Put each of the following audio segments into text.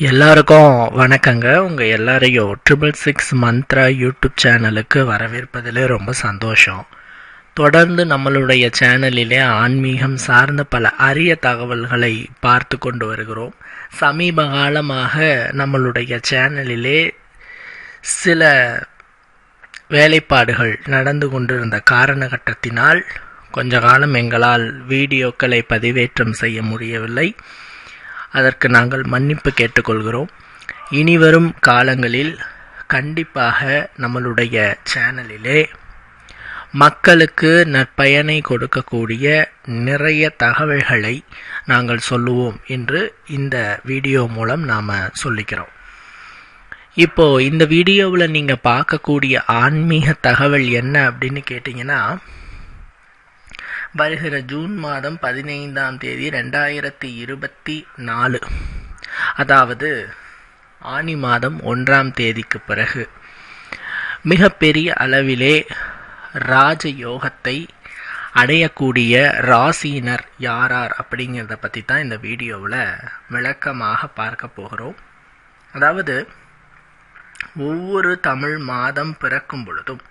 எல்லாருக்கும் வணக்கங்க. உங்கள் எல்லாரையும் ட்ரிபிள் சிக்ஸ் மந்த்ரா யூடியூப் சேனலுக்கு வரவேற்பதில் ரொம்ப சந்தோஷம். தொடர்ந்து நம்மளுடைய சேனலிலே ஆன்மீகம் சார்ந்த பல அரிய தகவல்களை பார்த்து கொண்டு வருகிறோம். சமீப காலமாக நம்மளுடைய சேனலிலே சில வேலைப்பாடுகள் நடந்து கொண்டிருந்த காரணகட்டத்தினால் கொஞ்ச காலம் எங்களால் வீடியோக்களை பதிவேற்றம் செய்ய முடியவில்லை. அதற்கு நாங்கள் மன்னிப்பு கேட்டுக்கொள்கிறோம். இனிவரும் காலங்களில் கண்டிப்பாக நம்மளுடைய சேனலிலே மக்களுக்கு நற்பயனை கொடுக்கக்கூடிய நிறைய தகவல்களை நாங்கள் சொல்லுவோம் என்று இந்த வீடியோ மூலம் நாம் சொல்லிக்கிறோம். இப்போ இந்த வீடியோவில் நீங்கள் பார்க்கக்கூடிய ஆன்மீக தகவல் என்ன அப்படின்னு கேட்டிங்கன்னா வருகிற ஜூன் மாதம் பதினைந்தாம் தேதி ரெண்டாயிரத்தி இருபத்தி நாலு. அதாவது ஆனி மாதம் ஒன்றாம் தேதிக்கு பிறகு. மிகப்பெரிய அளவிலே ராஜ யோகத்தை அடையக்கூடிய ராசியினர் யாரார் அப்படிங்கிறத பற்றி தான் இந்த வீடியோவில் விளக்கமாக பார்க்க போகிறோம். அதாவது ஒவ்வொரு தமிழ் மாதம் பிறக்கும் பொழுதும்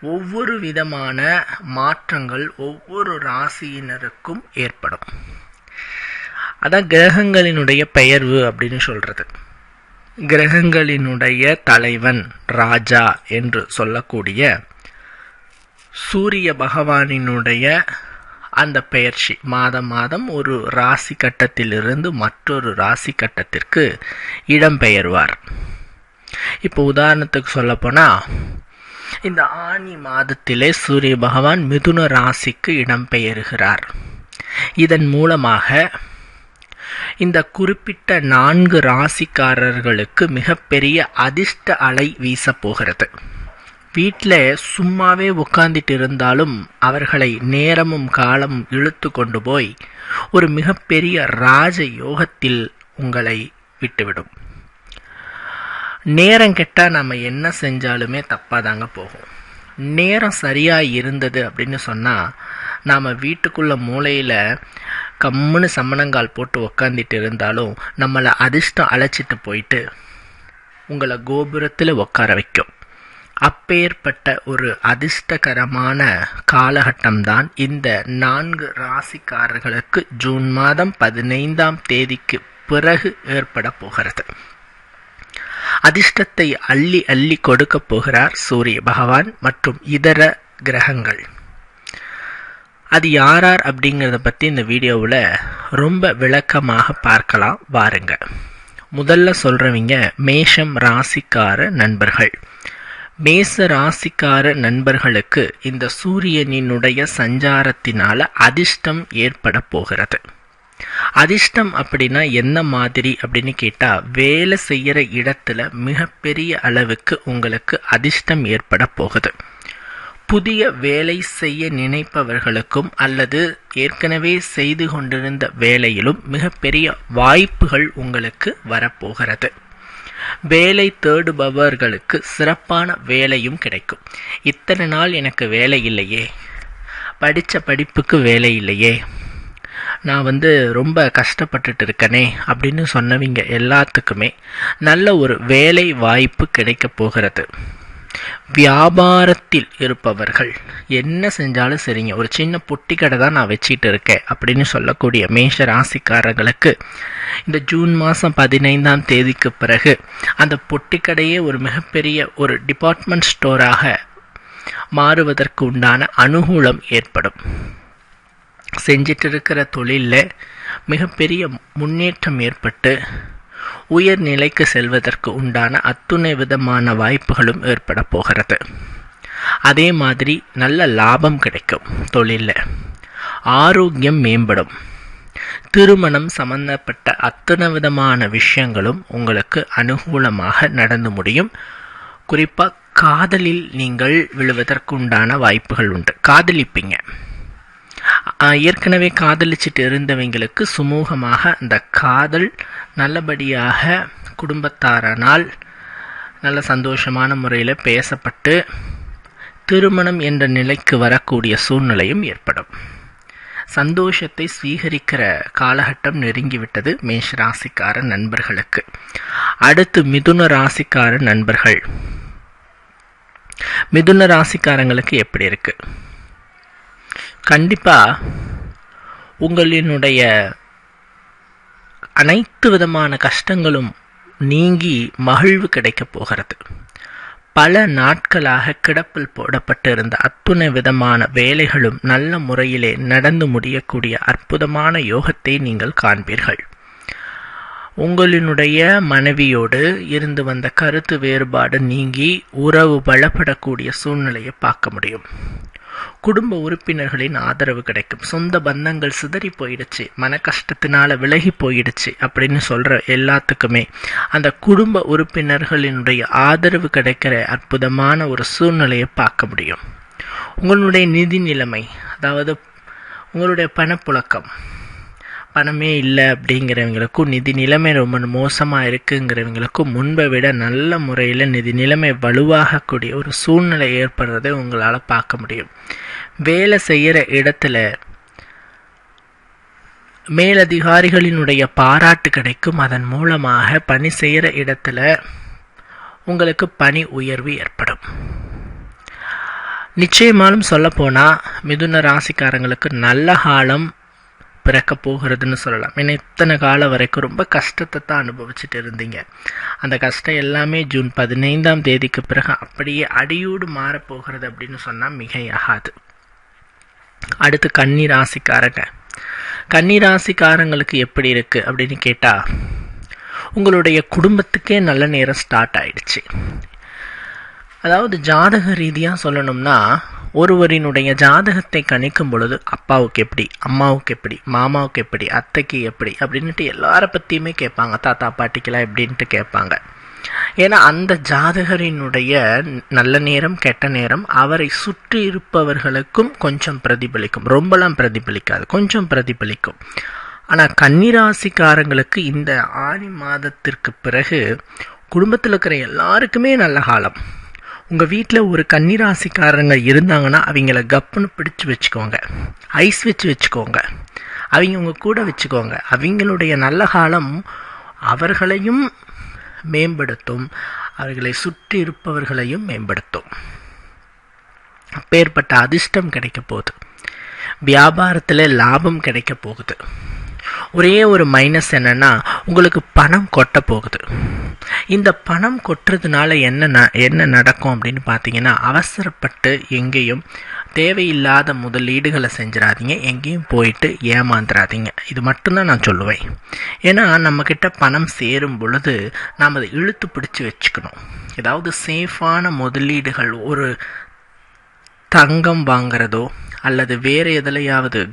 ஒவ்வொரு விதமான மாற்றங்கள் ஒவ்வொரு ராசியினருக்கும் ஏற்படும். அதான் கிரகங்களினுடைய பெயர்வு அப்படின்னு சொல்கிறது கிரகங்களினுடைய தலைவன் ராஜா என்று சொல்லக்கூடிய சூரிய பகவானினுடைய அந்த பெயர்ச்சி. மாதம் மாதம் ஒரு ராசி கட்டத்திலிருந்து மற்றொரு ராசி கட்டத்திற்கு இடம்பெயர்வார் இப்போ உதாரணத்துக்கு சொல்லப்போனால் இந்த ஆணி மாதத்திலே சூரிய பகவான் மிதுன ராசிக்கு இடம்பெயர்கிறார். இதன் மூலமாக இந்த குறிப்பிட்ட நான்கு ராசிக்காரர்களுக்கு மிகப்பெரிய அதிர்ஷ்ட அலை வீசப் போகிறது. வீட்டில் சும்மாவே உட்கார்ந்துட்டு இருந்தாலும் அவர்களை நேரமும் காலமும் இழுத்து கொண்டு போய் ஒரு மிகப்பெரிய ராஜ யோகத்தில் உங்களை விட்டுவிடும். நேரம் கெட்டால் நம்ம என்ன செஞ்சாலுமே தப்பாக தாங்க போகும். நேரம் சரியாக இருந்தது அப்படின்னு சொன்னால் நாம் வீட்டுக்குள்ள மூலையில் கம்முன்னு சம்மணங்கால் போட்டு உக்காந்துட்டு இருந்தாலும் நம்மளை அதிர்ஷ்டம் அழைச்சிட்டு போயிட்டு உங்களை கோபுரத்தில் உட்கார வைக்கும். அப்பேற்பட்ட ஒரு அதிர்ஷ்டகரமான காலகட்டம்தான் இந்த நான்கு ராசிக்காரர்களுக்கு ஜூன் மாதம் பதினைந்தாம் தேதிக்கு பிறகு ஏற்பட போகிறது. அதிர்ஷ்டத்தை அள்ளி அள்ளி கொடுக்க போகிறார் சூரிய பகவான் மற்றும் இதர கிரகங்கள். அது யாரார் அப்படிங்கிறத பற்றி இந்த வீடியோவில் ரொம்ப விளக்கமாக பார்க்கலாம். வாருங்க. முதல்ல சொல்கிறவங்க மேஷம் ராசிக்கார நண்பர்கள். மேச ராசிக்கார நண்பர்களுக்கு இந்த சூரியனினுடைய சஞ்சாரத்தினால் அதிர்ஷ்டம் ஏற்பட போகிறது. அதிர்ஷ்டம் அப்படின்னா என்ன மாதிரி அப்படின்னு கேட்டால் வேலை செய்கிற இடத்துல மிகப்பெரிய அளவுக்கு உங்களுக்கு அதிர்ஷ்டம் ஏற்பட போகுது. புதிய வேலை செய்ய நினைப்பவர்களுக்கும் அல்லது ஏற்கனவே செய்து கொண்டிருந்த வேலையிலும் மிகப்பெரிய வாய்ப்புகள் உங்களுக்கு வரப்போகிறது வேலை தேடுபவர்களுக்கு சிறப்பான வேலையும் கிடைக்கும். இத்தனை நாள் எனக்கு வேலை இல்லையே. படித்த படிப்புக்கு வேலை இல்லையே. நான் வந்து ரொம்ப கஷ்டப்பட்டுட்டு இருக்கனே அப்படின்னு சொன்னவங்க எல்லாத்துக்குமே நல்ல ஒரு வேலை வாய்ப்பு கிடைக்க போகிறது. வியாபாரத்தில் இருப்பவர்கள் என்ன செஞ்சாலும் சரிங்க. ஒரு சின்ன பொட்டி கடை தான் நான் வச்சிட்டு இருக்கேன் அப்படின்னு சொல்லக்கூடிய மேஷ ராசிக்காரர்களுக்கு இந்த ஜூன் மாதம் பதினைந்தாம் தேதிக்கு பிறகு அந்த பொட்டி கடையே ஒரு மிகப்பெரிய ஒரு டிபார்ட்மெண்ட் ஸ்டோராக மாறுவதற்கு உண்டான அனுகூலம் ஏற்படும். செஞ்சிட்டு இருக்கிற தொழிலில் மிகப்பெரிய முன்னேற்றம் ஏற்பட்டு உயர் நிலைக்கு செல்வதற்கு உண்டான அத்துணை விதமான வாய்ப்புகளும் ஏற்பட போகிறது. அதே மாதிரி நல்ல லாபம் கிடைக்கும் தொழிலில். ஆரோக்கியம் மேம்படும். திருமணம் சம்பந்தப்பட்ட அத்தனை விதமான விஷயங்களும் உங்களுக்கு அனுகூலமாக நடந்து முடியும். குறிப்பாக காதலில் நீங்கள் விழுவதற்கு உண்டான வாய்ப்புகள் உண்டு. காதலிப்பீங்க. ஏற்கனவே காதலிச்சிட்டு இருந்தவங்களுக்கு சுமூகமாக அந்த காதல் நல்லபடியாக குடும்பத்தாரனால் நல்ல சந்தோஷமான முறையில் பேசப்பட்டு திருமணம் என்ற நிலைக்கு வரக்கூடிய சூழ்நிலையும் ஏற்படும். சந்தோஷத்தை ஸ்வீகரிக்கிற காலகட்டம் நெருங்கிவிட்டது மேஷ ராசிக்கார நண்பர்களுக்கு. அடுத்து மிதுன ராசிக்கார நண்பர்கள். மிதுன ராசிக்காரங்களுக்கு எப்படி இருக்குது கண்டிப்பா உங்களினுடைய அனைத்து விதமான கஷ்டங்களும் நீங்கி மகிழ்வு கிடைக்கப் போகிறது. பல நாட்களாக கிடப்பில் போடப்பட்டிருந்த அத்துணை விதமான வேலைகளும் நல்ல முறையிலே நடந்து முடியக்கூடிய அற்புதமான யோகத்தை நீங்கள் காண்பீர்கள். உங்களினுடைய மனைவியோடு இருந்து வந்த கருத்து வேறுபாடு நீங்கி உறவு பலப்படக்கூடிய சூழ்நிலையை பார்க்க முடியும். குடும்ப உறுப்பினர்களின் ஆதரவு கிடைக்கும். சொந்த பந்தங்கள் சிதறி போயிடுச்சு. மன கஷ்டத்தினால விலகி போயிடுச்சு அப்படின்னு சொல்ற எல்லாத்துக்குமே அந்த குடும்ப உறுப்பினர்களினுடைய ஆதரவு கிடைக்கிற அற்புதமான ஒரு சூழ்நிலையை பார்க்க முடியும். உங்களுடைய நிதி நிலைமை அதாவது உங்களுடைய பணப்புழக்கம் பணமே இல்லை அப்படிங்கிறவங்களுக்கும் நிதி நிலைமை ரொம்ப மோசமாக இருக்குங்கிறவங்களுக்கும் முன்பை விட நல்ல முறையில் நிதி நிலைமை வலுவாகக்கூடிய ஒரு சூழ்நிலை ஏற்படுறதை உங்களால் பார்க்க முடியும். வேலை செய்கிற இடத்துல மேலதிகாரிகளினுடைய பாராட்டு கிடைக்கும். அதன் மூலமாக பணி செய்கிற இடத்துல உங்களுக்கு பணி உயர்வு ஏற்படும். நிச்சயமாலும் சொல்லப்போனால் மிதுன ராசிக்காரங்களுக்கு நல்ல காலம் பிறக்க போகிறதுன்னு சொல்லலாம். ஏன்னா இத்தனை காலம் வரைக்கும் ரொம்ப கஷ்டத்தை தான் அனுபவிச்சுட்டு இருந்தீங்க. அந்த கஷ்டம் எல்லாமே ஜூன் பதினைந்தாம் தேதிக்கு பிறகு அப்படியே அடியோடு மாறப்போகிறது அப்படின்னு சொன்னால் மிகையாகாது. அடுத்து கன்னி ராசிக்காரங்க கன்னி ராசிக்காரங்களுக்கு எப்படி இருக்குது அப்படின்னு கேட்டால் உங்களுடைய குடும்பத்துக்கே நல்ல நேரம் ஸ்டார்ட் ஆயிடுச்சு. அதாவது ஜாதக ரீதியாக சொல்லணும்னா ஒருவரினுடைய ஜாதகத்தை கணிக்கும் பொழுது அப்பாவுக்கு எப்படி அம்மாவுக்கு எப்படி மாமாவுக்கு எப்படி அத்தைக்கு எப்படி அப்படின்ட்டு எல்லாரை பற்றியுமே கேட்பாங்க. தாத்தா பாட்டிக்கெல்லாம் எப்படின்ட்டு கேட்பாங்க. ஏன்னா அந்த ஜாதகரினுடைய நல்ல நேரம் கெட்ட நேரம் அவரை சுற்றி இருப்பவர்களுக்கும் கொஞ்சம் பிரதிபலிக்கும். ரொம்பலாம் பிரதிபலிக்காது கொஞ்சம் பிரதிபலிக்கும். ஆனால் கன்னிராசிக்காரங்களுக்கு இந்த ஆணி மாதத்திற்கு பிறகு குடும்பத்தில் இருக்கிற எல்லாருக்குமே நல்ல காலம். உங்கள் வீட்டில் ஒரு கன்னிராசிக்காரங்க இருந்தாங்கன்னா அவங்கள கப்புன்னு பிடிச்சி வச்சுக்கோங்க. ஐஸ் வச்சு வச்சுக்கோங்க. அவங்க உங்கள் கூட வச்சுக்கோங்க. அவங்களுடைய நல்ல காலம் அவர்களையும் மேம்படுத்தும். அவர்களை சுற்றி இருப்பவர்களையும் மேம்படுத்தும். அப்பேற்பட்ட அதிர்ஷ்டம் கிடைக்க போகுது. வியாபாரத்தில் லாபம் கிடைக்க போகுது. ஒரே ஒரு மைனஸ் என்னன்னா உங்களுக்கு பணம் கொட்ட போகுது. இந்த பணம் கொட்டுறதுனால என்ன என்ன நடக்கும் அப்படின்னு பார்த்தீங்கன்னா அவசரப்பட்டு எங்கேயும் தேவையில்லாத முதலீடுகளை செஞ்சிடாதீங்க. எங்கேயும் போயிட்டு ஏமாந்துடாதீங்க. இது மட்டும்தான் நான் சொல்லுவேன். ஏன்னா நம்மக்கிட்ட பணம் சேரும் பொழுது நாம் அதை இழுத்து பிடிச்சி வச்சுக்கணும். ஏதாவது சேஃபான முதலீடுகள் ஒரு தங்கம் வாங்கிறதோ அல்லது வேறு எதுலையாவது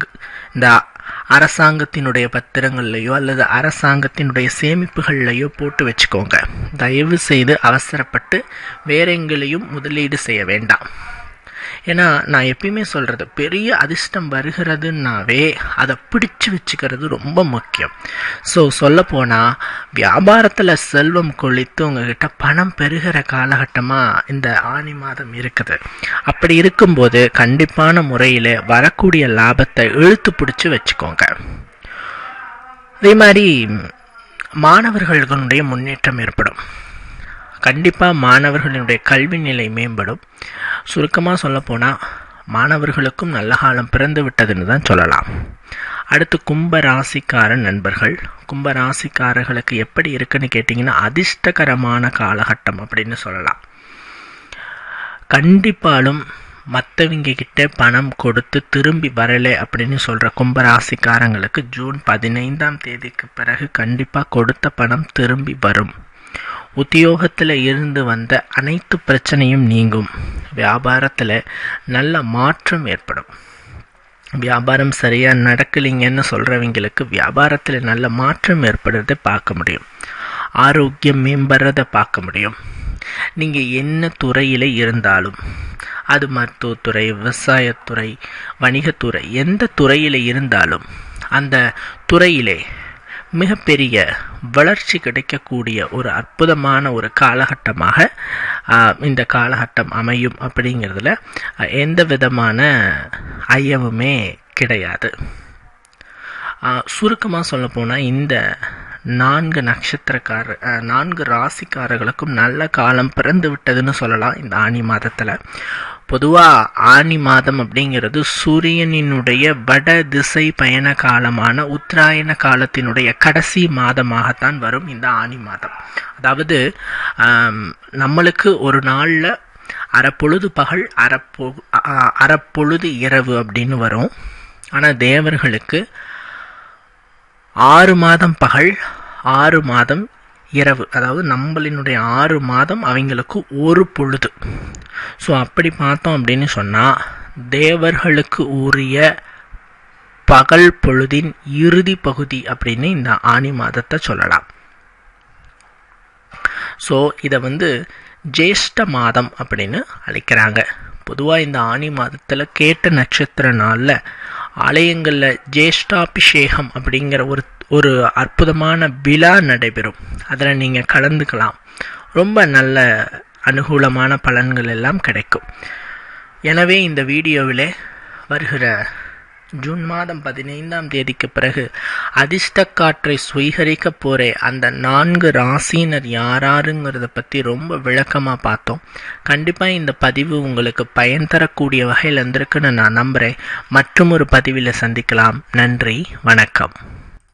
இந்த அரசாங்கத்தினுடைய பத்திரங்கள்லையோ அல்லது அரசாங்கத்தினுடைய சேமிப்புகள்லையோ போட்டு வச்சுக்கோங்க. தயவு செய்து அவசரப்பட்டு வேற எங்களையும் முதலீடு செய்ய வேண்டாம். ஏன்னா நான் எப்பயுமே சொல்கிறது பெரிய அதிர்ஷ்டம் வருகிறதுனாவே அதை பிடிச்சு வச்சுக்கிறது ரொம்ப முக்கியம். ஸோ சொல்லப்போனால் வியாபாரத்தில் செல்வம் கொளித்து உங்ககிட்ட பணம் பெறுகிற காலகட்டமாக இந்த ஆணி மாதம் இருக்குது. அப்படி இருக்கும்போது கண்டிப்பான முறையில் வரக்கூடிய லாபத்தை இழுத்து பிடிச்சி வச்சுக்கோங்க. அதே மாதிரி மாணவர்களுடைய முன்னேற்றம் ஏற்படும். கண்டிப்பாக மாணவர்களினுடைய கல்வி நிலை மேம்படும். சுருக்கமாக சொல்லப்போனால் மாணவர்களுக்கும் நல்ல காலம் பிறந்து விட்டதுன்னு தான் சொல்லலாம். அடுத்து கும்ப ராசிக்கார நண்பர்கள். கும்ப ராசிக்காரர்களுக்கு எப்படி இருக்குன்னு கேட்டிங்கன்னா அதிர்ஷ்டகரமான காலகட்டம் அப்படின்னு சொல்லலாம். கண்டிப்பாலும் மற்றவங்க கிட்ட பணம் கொடுத்து திரும்பி வரலை அப்படின்னு சொல்கிற கும்பராசிக்காரங்களுக்கு ஜூன் பதினைந்தாம் தேதிக்கு பிறகு கண்டிப்பாக கொடுத்த பணம் திரும்பி வரும். உத்தியோகத்தில் இருந்து வந்த அனைத்து பிரச்சனையும் நீங்கும். வியாபாரத்தில் நல்ல மாற்றம் ஏற்படும். வியாபாரம் சரியாக நடக்கலைங்கன்னு சொல்கிறவங்களுக்கு வியாபாரத்தில் நல்ல மாற்றம் ஏற்படுறதை பார்க்க முடியும். ஆரோக்கியம் மேம்படுறதை பார்க்க முடியும். நீங்கள் என்ன துறையில் இருந்தாலும் அது மருத்துவத்துறை விவசாயத்துறை வணிகத்துறை எந்த துறையில் இருந்தாலும் அந்த துறையிலே மிகப்பெரிய வளர்ச்சி கிடைக்கக்கூடிய ஒரு அற்புதமான ஒரு காலகட்டமாக இந்த காலகட்டம் அமையும் அப்படிங்கிறதுல எந்த விதமான ஐயமுமே கிடையாது. சுருக்கமாக சொல்ல போனால் இந்த நான்கு நட்சத்திரக்கார நான்கு ராசிக்காரர்களுக்கும் நல்ல காலம் பிறந்து விட்டதுன்னு சொல்லலாம் இந்த ஆனி மாதத்தில். பொதுவாக ஆனி மாதம் அப்படிங்கிறது சூரியனினுடைய வட திசை பயண காலமான உத்தராயண காலத்தினுடைய கடைசி மாதமாகத்தான் வரும் இந்த ஆனி மாதம். அதாவது நம்மளுக்கு ஒரு நாளில் அறப்பொழுது பகல் அறப்பொ அறப்பொழுது இரவு அப்படின்னு வரும். ஆனால் தேவர்களுக்கு ஆறு மாதம் பகல் ஆறு மாதம் இரவு அதாவது நம்மளினுடைய ஆறு மாதம் அவங்களுக்கு ஒரு பொழுது. ஸோ அப்படி பார்த்தோம் அப்படின்னு சொன்னால் தேவர்களுக்கு உரிய பகல் பொழுதின் இறுதி பகுதி அப்படின்னு இந்த ஆணி மாதத்தை சொல்லலாம். ஸோ இதை வந்து ஜேஷ்ட மாதம் அப்படின்னு அழைக்கிறாங்க. பொதுவாக இந்த ஆணி மாதத்தில் கேட்ட நட்சத்திர நாளில் ஆலயங்களில் ஜேஷ்டாபிஷேகம் அப்படிங்கிற ஒரு ஒரு அற்புதமான விழா நடைபெறும். அதில் நீங்கள் கலந்துக்கலாம். ரொம்ப நல்ல அனுகூலமான பலன்கள் எல்லாம் கிடைக்கும். எனவே இந்த வீடியோவிலே வருகிற ஜூன் மாதம் பதினைந்தாம் தேதிக்கு பிறகு அதிர்ஷ்ட காற்றை சுவீகரிக்க போகிற அந்த நான்கு ராசியினர் யாராருங்கிறத பற்றி ரொம்ப விளக்கமாக பார்த்தோம். கண்டிப்பாக இந்த பதிவு உங்களுக்கு பயன் தரக்கூடிய வகையில் இருந்திருக்குன்னு நான் நம்புகிறேன் மற்றும் ஒரு பதிவில் சந்திக்கலாம். நன்றி வணக்கம்.